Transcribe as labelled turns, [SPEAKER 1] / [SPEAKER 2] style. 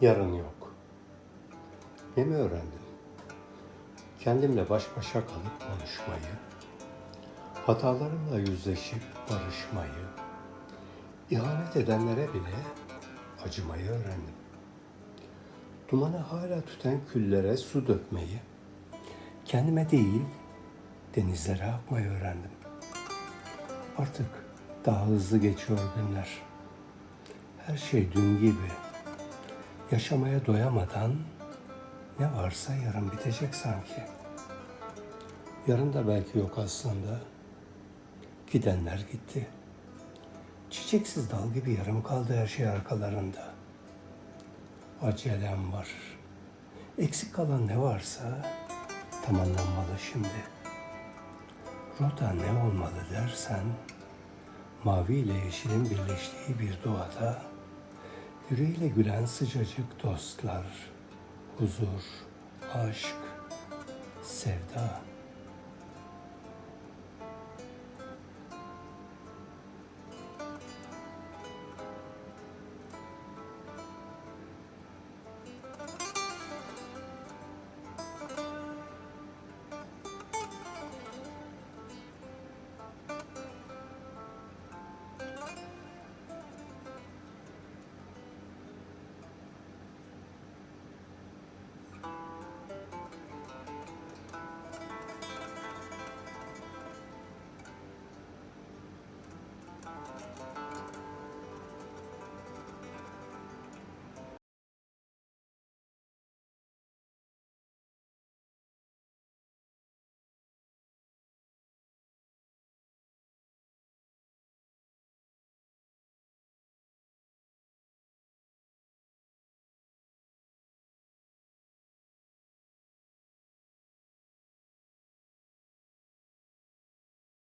[SPEAKER 1] Yarın yok. Yeni öğrendim. Kendimle baş başa kalıp konuşmayı, hatalarımla yüzleşip barışmayı, ihanet edenlere bile acımayı öğrendim. Dumanı hala tüten küllere su dökmeyi, kendime değil denizlere akmayı öğrendim. Artık daha hızlı geçiyor günler. Her şey dün gibi. Yaşamaya doyamadan ne varsa yarın bitecek sanki. Yarın da belki yok aslında. Gidenler gitti. Çiçeksiz dal gibi yarım kaldı her şey arkalarında. Acelem var. Eksik kalan ne varsa tamamlanmalı şimdi. Rota ne olmalı dersen, mavi ile yeşilin birleştiği bir doğada, yüreğiyle gülen sıcacık dostlar, huzur, aşk, sevda.